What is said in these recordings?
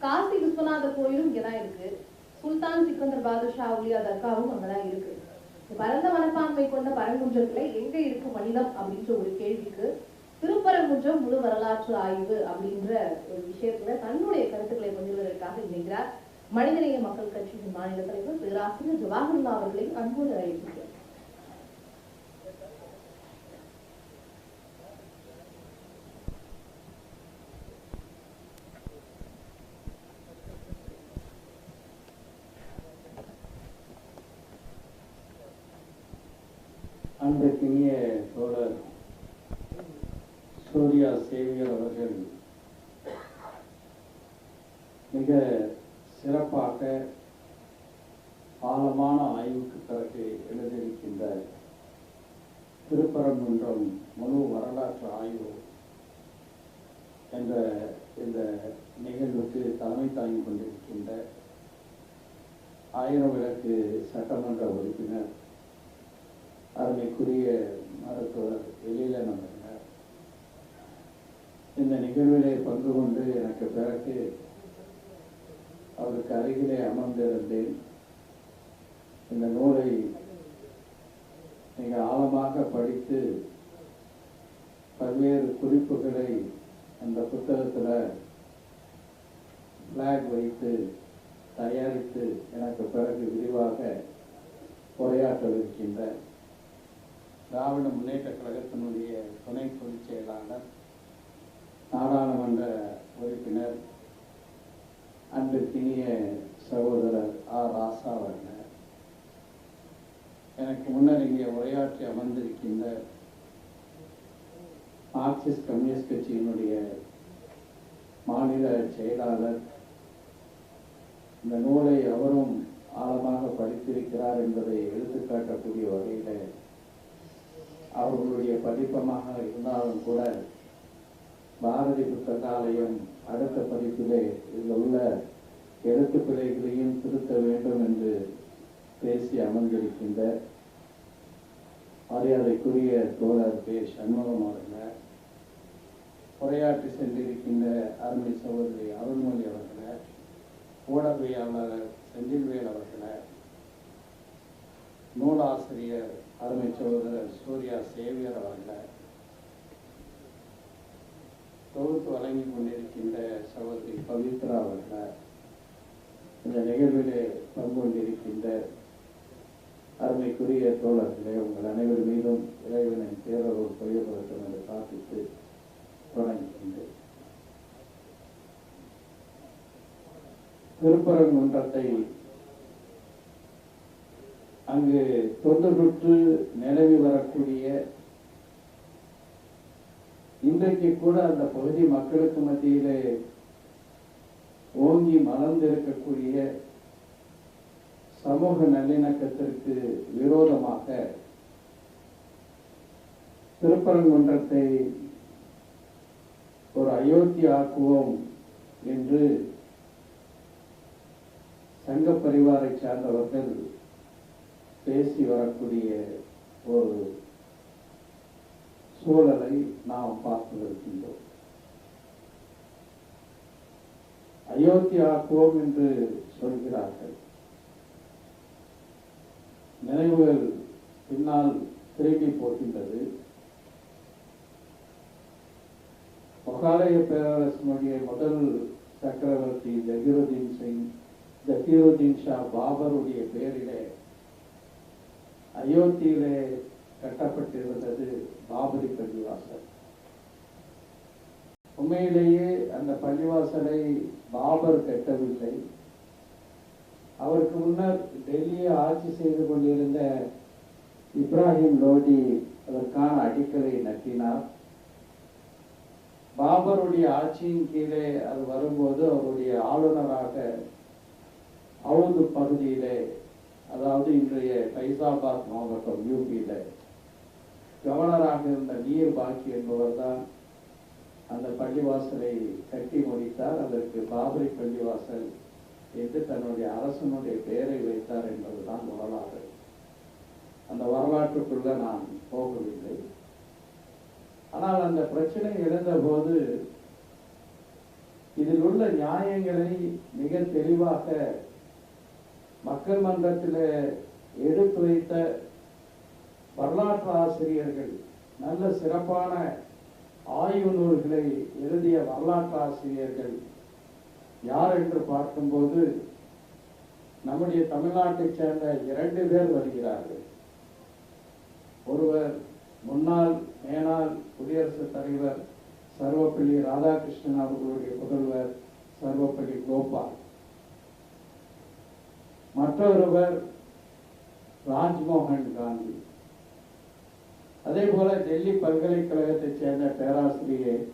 காசி விஸ்வநாதர் கோயிலும் இங்கதான் இருக்கு. சுல்தான் சிக்கந்தர் பாதுஷா உலியா தர்காவும் அங்கதான் இருக்கு. பரந்த மனப்பான்மை கொண்ட பரங்குன்றத்துல எங்க இருக்கு மனிதம் அப்படின்ற ஒரு கேள்விக்கு திருப்பரங்குன்றம் முழு வரலாற்று ஆய்வு அப்படின்ற ஒரு விஷயத்துல தன்னுடைய கருத்துக்களை பகிர்வதற்காக இணைகிறார். மனிதநேய மக்கள் கட்சியின் மாநில தலைவர் பேராசிரியர் ஜவாஹர்லா அவர்களை அன்போடு அழைக்கிறேன் அன்றைக்கினிய தோழர் சூர்யா சேவியர் அவர்கள் மிக சிறப்பாக ஆழமான ஆய்வுக்கு பிறகு எழுதியிருக்கின்ற திருப்பரங்குன்றம் முழு வரலாற்று ஆய்வு என்ற இந்த நிகழ்வுக்கு தலைமை தாங்கி கொண்டிருக்கின்ற ஆயிரம் விளக்கு சட்டமன்ற உறுப்பினர் அருமைக்குரிய மருத்துவர் எழிலன் இந்த நிகழ்விலே பங்கு கொண்டு எனக்கு பிறகு அவருக்கு அருகிலே அமர்ந்திருந்தேன். இந்த நூலை மிக ஆழமாக படித்து பல்வேறு குறிப்புகளை அந்த புத்தகத்தில் ஃப்ளாக் வைத்து தயாரித்து எனக்கு பிறகு விரிவாக உரையாற்றவிருக்கின்ற திராவிட முன்னேற்ற கழகத்தினுடைய துணை பொதுச் செயலாளர் நாடாளுமன்ற உறுப்பினர் அன்பிற்கினிய சகோதரர் ஆர். ராசா அவர்கள். எனக்கு முன்னர் இங்கே உரையாற்றி அமர்ந்திருக்கின்ற மார்க்சிஸ்ட் கம்யூனிஸ்ட் கட்சியினுடைய மாநில செயலாளர் இந்த நூலை அவரும் ஆழமாக படித்திருக்கிறார் என்பதை எடுத்துக்காட்டக்கூடிய வகையில் அவர்களுடைய பதிப்பமாக இருந்தாலும் கூட பாரதி புத்தகாலயம் அடுத்த பதிப்பிலே இதில் உள்ள எழுத்து பிழைகளையும் திருத்த வேண்டும் என்று பேசி அமர்ந்திருக்கின்ற மரியாதைக்குரிய தோழர் பே சண்முகம் அவர்கள் உரையாற்றி சென்றிருக்கின்ற அருமை சகோதரி அருள்மொழி அவர்களை ஊடகவியாளர் செந்தில்வேல் அவர்களை நூலாசிரியர் அருமை சகோதரர் சூர்யா சேவியர் அவர்களை தொகுத்து வழங்கி கொண்டிருக்கின்ற சகோதரி பவித்ரா அவர்களை இந்த நிகழ்விலே பங்கு கொண்டிருக்கின்ற அருமைக்குரிய தோழர்களே உங்கள் அனைவர் மீதும் இறைவனின் பேரருள் பொய்யப்படட்டும் என்று பிரார்த்தித்து தொடங்குகின்றேன் திருப்பரங்குன்றத்தை அங்கு தொன்றுபெற்று நிலவி வரக்கூடிய இன்றைக்கு கூட அந்த பகுதி மக்களுக்கு மத்தியிலே ஓங்கி மலர்ந்திருக்கக்கூடிய சமூக நல்லிணக்கத்திற்கு விரோதமாக திருப்பரங்குன்றத்தை ஒரு அயோத்தி ஆக்குவோம் என்று சங்க பரிவாரை சார்ந்தவர்கள் பேசி வரக்கூடிய ஒரு சூழலை நாம் பார்த்து வருகின்றோம். அயோத்தி ஆக்குவோம் என்று சொல்கிறார்கள். நினைவுகள் பின்னால் திரும்பி போகின்றது. முகாலய பேரரசனுடைய முதல் சக்கரவர்த்தி ஜகீருதீன் சிங் ஜகீருதீன் ஷா பாபருடைய பெயரிலே அயோத்தியிலே கட்டப்பட்டிருந்தது பாபரி பள்ளிவாசல். உண்மையிலேயே அந்த பள்ளிவாசலை பாபர் கட்டவில்லை. அவருக்கு முன்னர் டெல்லியை ஆட்சி செய்து கொண்டிருந்த இப்ராஹிம் லோடி அதற்கான அடிக்கலை நட்டினார். பாபருடைய ஆட்சியின் கீழே அது வரும்போது அவருடைய ஆளுநராக அவுது பகுதியிலே அதாவது இன்றைய ஃபைசாபாத் மாவட்டம் யூபியில் கவர்னராக இருந்த நீர் பாக்கி என்பவர் தான் அந்த பள்ளிவாசலை கட்டி முடித்தார். அதற்கு பாபரி பள்ளிவாசல் என்று தன்னுடைய அரசனுடைய பெயரை வைத்தார் என்பதுதான் வரலாறு. அந்த வரலாற்றுக்குள்ள நான் போகவில்லை. ஆனால் அந்த பிரச்சனை எழுந்த போது இதில் உள்ள நியாயங்களை மிக தெளிவாக மக்கள் மன்றத்தில் எடுத்துரைத்த வரலாற்று ஆசிரியர்கள் நல்ல சிறப்பான ஆய்வு நூல்களை எழுதிய வரலாற்று ஆசிரியர்கள் யார் என்று பார்க்கும்போது நம்முடைய தமிழ்நாட்டைச் சேர்ந்த இரண்டு பேர் வருகிறார்கள். ஒருவர் முன்னாள் மேனாள் குடியரசுத் தலைவர் சர்வப்பள்ளி ராதாகிருஷ்ணன் அவர்களுடைய புதல்வர் சர்வப்பள்ளி கோபால். மற்றொருவர் ராஜ்மோகன் காந்தி. அதே போல டெல்லி பல்கலைக்கழகத்தைச் சேர்ந்த பேராசிரியர்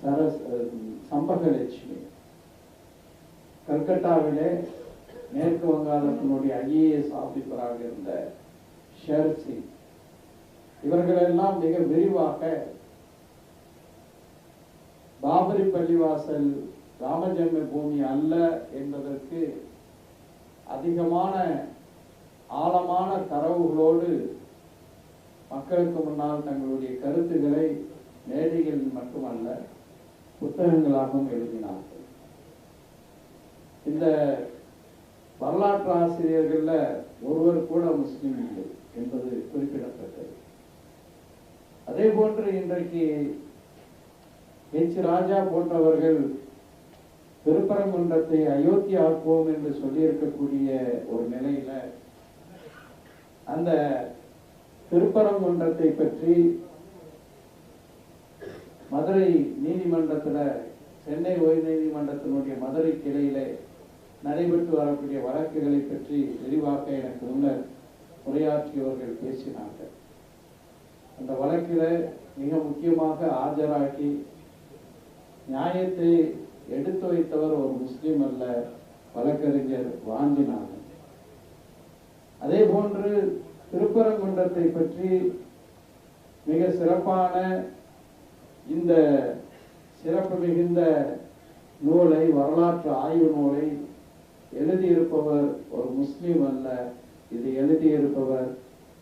சரஸ் சம்பகலட்சுமி. கல்கட்டாவிலே மேற்கு வங்காளத்தினுடைய ஐஏஎஸ் ஆபீசராக இருந்த ஷர் சிங். இவர்களெல்லாம் மிக விரிவாக பாபரி பள்ளிவாசல் ராமஜென்ம பூமி அல்ல என்பதற்கு அதிகமான ஆழமான தரவுகளோடு மக்களுக்கு முன்னால் தங்களுடைய கருத்துக்களை மேடையில் மட்டுமல்ல புத்தகங்களாகவும் எழுதினார்கள். இந்த வரலாற்று ஆசிரியர்கள்ல ஒருவர் கூட முஸ்லிம் இல்லை என்பது குறிப்பிடத்தக்கது. அதே போன்று இன்றைக்கு ஹெச் ராஜா போன்றவர்கள் திருப்பரங்குன்றத்தை அயோத்தி ஆக்குவோம் என்று சொல்லியிருக்கக்கூடிய ஒரு நிலையில அந்த திருப்பரங்குன்றத்தை பற்றி மதுரை நீதிமன்றத்துல சென்னை உயர் நீதிமன்றத்தினுடைய மதுரை கிளையிலே நடைபெற்று வரக்கூடிய வழக்குகளை பற்றி விரிவாக எனக்கு முன்னர் உரையாற்றியவர்கள் பேசினார்கள். அந்த வழக்கில் மிக முக்கியமாக ஆஜராகி நியாயத்தை எடுத்து வைத்தவர் ஒரு முஸ்லீம் அல்ல வழக்கறிஞர் வாஞ்சிநாதன் அதே போன்று திருப்பரங்குன்றத்தை பற்றி மிக சிறப்பான இந்த சிறப்பு மிகுந்த நூலை வரலாற்று ஆய்வு நூலை எழுதியிருப்பவர் ஒரு முஸ்லீம் அல்ல. இது எழுதியிருப்பவர்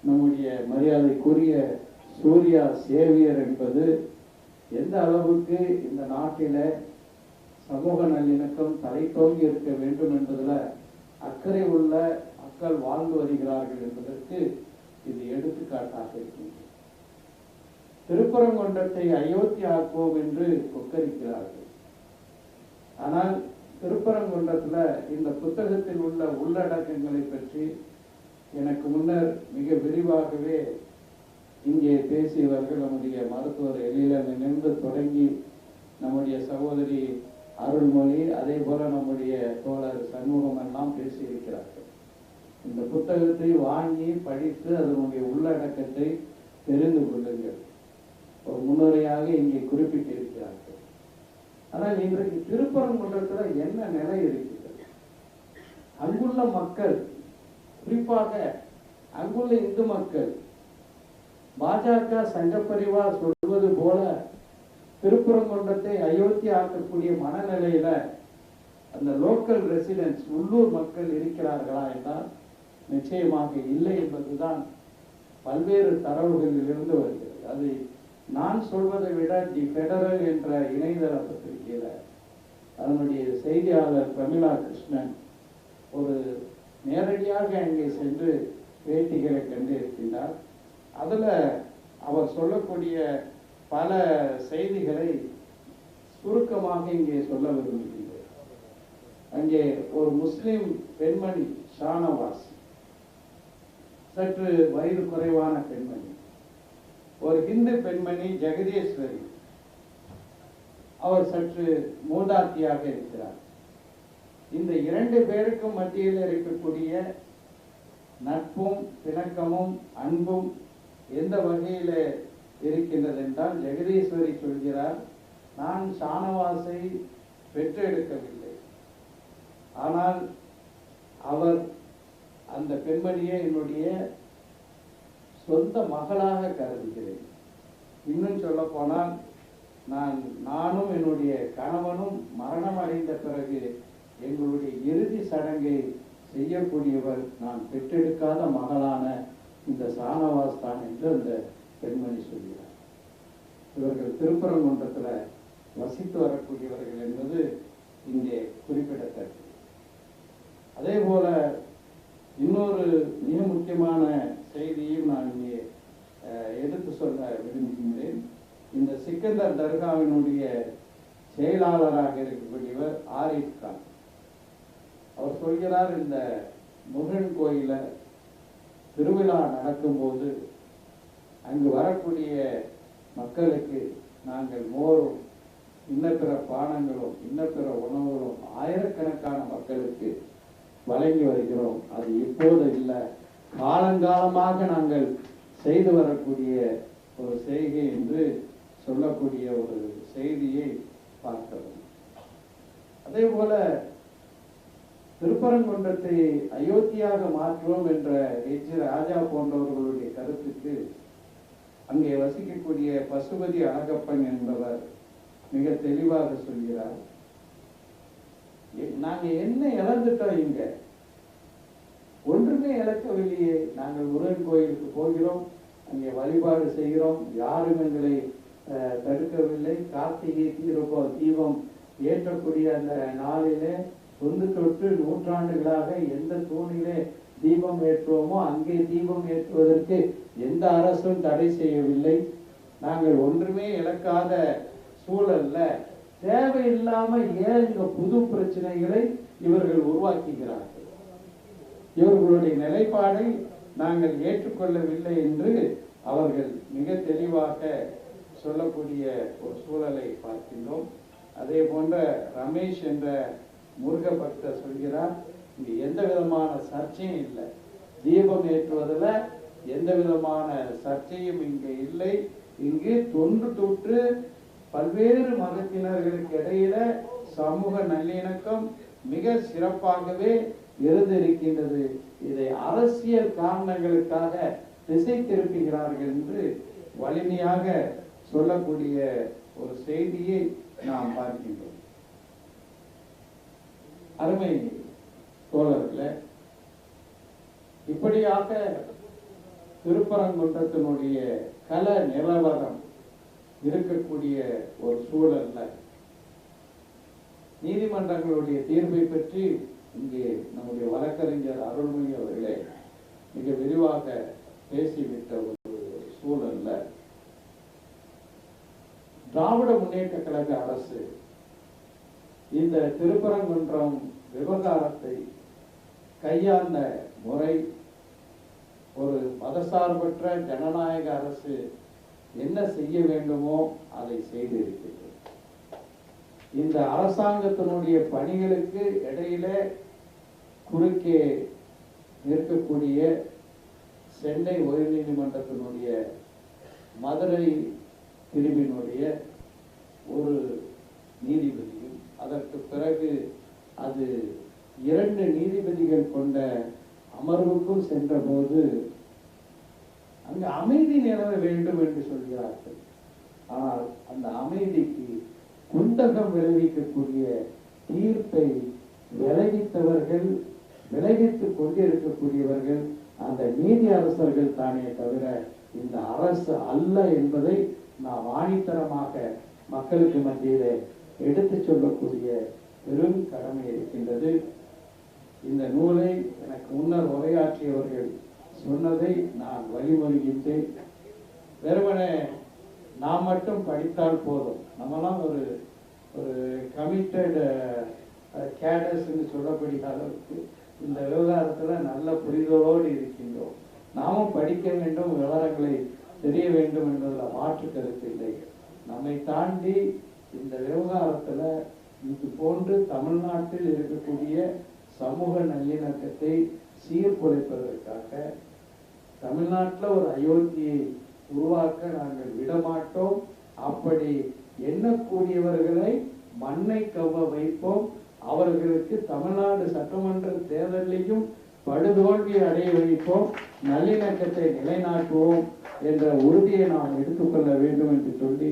நம்முடைய மரியாதைக்குரிய சூர்யா சேவியர் என்பது எந்த அளவுக்கு இந்த நாட்டில சமூக நல்லிணக்கம் தலைத்தோங்கி இருக்க வேண்டும் என்பதுல அக்கறை உள்ள மக்கள் வாழ்ந்து வருகிறார்கள் என்பதற்கு இது எடுத்துக்காட்டாக இருக்கின்றது. திருப்பரங்குன்றத்தை அயோத்தி ஆக்குவோம் என்று கொக்கரிக்கிறார்கள். ஆனால் திருப்பரங்குன்றத்துல இந்த புத்தகத்தில் உள்ள உள்ளடக்கங்களை பற்றி எனக்கு முன்னர் மிக விரிவாகவே இங்கே பேசியவர்கள் நம்முடைய மருத்துவர் எழில நின்று தொடங்கி நம்முடைய சகோதரி அருள்மொழி அதே போல நம்முடைய தோழர் சண்முகம் எல்லாம் பேசியிருக்கிறார்கள். இந்த புத்தகத்தை வாங்கி படித்து அதனுடைய உள்ளடக்கத்தை தெரிந்து கொள்ளுங்கள். ஒரு முன்னுரையாக இங்கே குறிப்பிட்டிருக்கிறார்கள். ஆனால் இன்றைக்கு திருப்பரங்குன்றத்தில் என்ன நிலை இருக்கிறது? அங்குள்ள மக்கள் குறிப்பாக அங்குள்ள இந்து மக்கள் பாஜக சங்கப்பரிவார் சொல்வது போல திருப்புறங்குன்றத்தை அயோத்தி ஆக்கக்கூடிய மனநிலையில அந்த லோக்கல் ரெசிடென்ட்ஸ் உள்ளூர் மக்கள் இருக்கிறார்களா என்றால் நிச்சயமாக இல்லை என்பதுதான் பல்வேறு தரவுகளில் இருந்து வருகிறது. அது நான் சொல்வதை விட தி ஃபெடரல் என்ற இணையதள பத்திரிகையில அதனுடைய செய்தியாளர் பிரமிளா கிருஷ்ணன் ஒரு நேரடியாக அங்கே சென்று பேட்டிகளை கண்டிருக்கின்றார் அதுல அவர் சொல்லக்கூடிய பல செய்திகளை சுருக்கமாக இங்கே சொல்ல விரும்புகின்றேன். அங்கே ஒரு முஸ்லிம் பெண்மணி ஷானவாஸ். சற்று வயது குறைவான பெண்மணி. ஒரு இந்து பெண்மணி ஜெகதீஸ்வரி. அவர் சற்று மூதாட்டியாக இருக்கிறார். இந்த இரண்டு பேருக்கும் மத்தியில் இருக்கக்கூடிய நட்பும் பிணக்கமும் அன்பும் எந்த வகையில இருக்கின்றது என்றால் ஜெகதீஸ்வரி சொல்கிறார் நான் ஷானவாசை பெற்றெடுக்கவில்லை. ஆனால் அவர் அந்த பெண்மணியை என்னுடைய சொந்த மகளாக கருதுகிறேன். இன்னும் சொல்ல போனால் நான் நானும் என்னுடைய கணவனும் மரணம் அடைந்த பிறகு எங்களுடைய இறுதி சடங்கை செய்யக்கூடியவர் நான் பெற்றெடுக்காத மகளான இந்த சானவாஸ் தான் என்று அந்த பெண்மணி சொல்கிறார். இவர்கள் திருப்பரங்குன்றத்தில் வசித்து வரக்கூடியவர்கள் என்பது இங்கே குறிப்பிடத்தக்கது. அதே போல இன்னொரு மிக முக்கியமான செய்தியும் நான் இங்கே அஹ், எடுத்து சொல்ல விரும்புகின்றேன். இந்த சிக்கந்தர் தர்காவினுடைய செயலாளராக இருக்கக்கூடியவர் ஆரிஃப் கான். அவர் சொல்கிறார் இந்த முருகன் கோயில திருவிழா நடக்கும்போது அங்கு வரக்கூடிய மக்களுக்கு நாங்கள் மோரும். இன்ன பிற பானங்களும் இன்ன பிற உணவுகளும் ஆயிரக்கணக்கான மக்களுக்கு வழங்கி வருகிறோம். அது இப்போது இல்லை. காலங்காலமாக நாங்கள் செய்து வரக்கூடிய ஒரு செய்கை என்று சொல்லக்கூடிய ஒரு செய்தியை பார்க்கிறோம் அதே போல திருப்பரங்குன்றத்தை அயோத்தியாக மாற்றுவோம் என்ற எச். ராஜா போன்றவர்களுடைய கருத்துக்கு அங்கே வசிக்கக்கூடிய பசுபதி அழகப்பன் என்பவர் மிக தெளிவாக சொல்கிறார். எ- நாங்க என்ன இழந்துட்டோம் இங்க? ஒன்றுமே இழக்கவில்லையே. நாங்கள் முருகன் கோயிலுக்கு போகிறோம். அங்கே வழிபாடு செய்கிறோம். யாரும் எங்களை அஹ், தடுக்கவில்லை. கார்த்திகை தீரப்போ தீபம் ஏற்றக்கூடிய அந்த நாளிலே தொன்று தொட்டு நூற்றாண்டுகளாக எந்த தூணிலே தீபம் ஏற்றுவோமோ அங்கே தீபம் ஏற்றுவதற்கு எந்த அரசும் தடை செய்யவில்லை. நாங்கள் ஒன்றுமே இழக்காத சூழல்ல தேவையில்லாம ஏன் இந்த புது பிரச்சனைகளை இவர்கள் உருவாக்குகிறார்கள்? இவர்களுடைய நிலைப்பாடை நாங்கள் ஏற்றுக்கொள்ளவில்லை என்று அவர்கள் மிக தெளிவாக சொல்லக்கூடிய ஒரு சூழலை பார்க்கின்றோம். அதே போன்ற ரமேஷ் என்ற முருக பக்தர் சொல்கிறார் இங்க எந்த விதமான சர்ச்சையும் இல்லை. தீபம் ஏற்றுவதில் எந்த விதமான சர்ச்சையும் இங்கே இல்லை. இங்கு தொன்று தொற்று பல்வேறு மதத்தினர்களுக்கு இடையில சமூக நல்லிணக்கம் மிக சிறப்பாகவே இருந்திருக்கின்றது. இதை அரசியல் காரணங்களுக்காக திசை திருப்புகிறார்கள் என்று வலிமையாக சொல்லக்கூடிய ஒரு செய்தியை நாம் பார்க்கின்றோம். அருமை. தோழர்களே இப்படியாக திருப்பரங்குன்றத்தினுடைய கல நிலவரம் இருக்கக்கூடிய ஒரு சூழல்ல. நீதிமன்றங்களுடைய தீர்ப்பை பற்றி இங்கே நம்முடைய வழக்கறிஞர் அருள்மொழி அவர்களே மிக விரிவாக பேசிவிட்ட ஒரு சூழல்ல. திராவிட முன்னேற்ற கழக அரசு இந்த திருப்பரங்குன்றம் விவகாரத்தை கையாண்ட முறை ஒரு மதசார்பற்ற ஜனநாயக அரசு என்ன செய்ய வேண்டுமோ அதை செய்திருக்கிறது. இந்த அரசாங்கத்தினுடைய பணிகளுக்கு இடையில குறுக்கே இருக்கக்கூடிய சென்னை உயர்நீதிமன்றத்தினுடைய மதுரை பிரிவினுடைய ஒரு நீதிபதியும் அதற்கு பிறகு அது இரண்டு நீதிபதிகள் கொண்ட அமர்வுக்கும் சென்ற போது அங்கு அமைதி நிலவ வேண்டும் என்று சொல்கிறார்கள். ஆனால் அந்த அமைதிக்கு குந்தகம் விளைவிக்கக்கூடிய தீர்ப்பை விளைவித்தவர்கள் விளைவித்துக் கொண்டிருக்கக்கூடியவர்கள் அந்த நீதி அரசர்கள் தானே தவிர இந்த அரசு அல்ல என்பதை நாம் ஆணித்தரமாக மக்களுக்கு மத்தியிலே எடுத்துச் சொல்லக்கூடிய பெரும் கடமை இருக்கின்றது. இந்த நூலை எனக்கு முன்னர் உரையாற்றியவர்கள் சொன்னதை நான் வழிமொழிகின்றேன். வெறுமனே நாம் மட்டும் படித்தால் போதும். நம்மலாம் ஒரு ஒரு கமிட்டட் கேடர்ஸ்ன்னு சொல்லப்படுகிற அளவுக்கு இந்த விவகாரத்தில் நல்ல புரிதலோடு இருக்கின்றோம். நாமும் படிக்க வேண்டும் விவகாரங்களை தெரிய வேண்டும் என்பதில் மாற்று கருத்து இல்லை. நம்மை தாண்டி இந்த விவகாரத்தில் இது போன்று தமிழ்நாட்டில் இருக்கக்கூடிய சமூக நல்லிணக்கத்தை சீர்குலைப்பதற்காக தமிழ்நாட்டில் ஒரு அயோத்தியை உருவாக்க நாங்கள் விடமாட்டோம். அப்படி எண்ணக்கூடியவர்களை மண்ணை கவ்வ வைப்போம். அவர்களுக்கு தமிழ்நாடு சட்டமன்ற தேர்தலையும் படுதோல்வி அடைய வைப்போம். நல்லிணக்கத்தை நிலைநாட்டுவோம் என்ற உறுதியை நாம் எடுத்துக்கொள்ள வேண்டும் என்று சொல்லி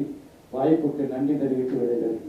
வாய்ப்புக்கு நன்றி தெரிவித்து விடைபெறுகிறேன்.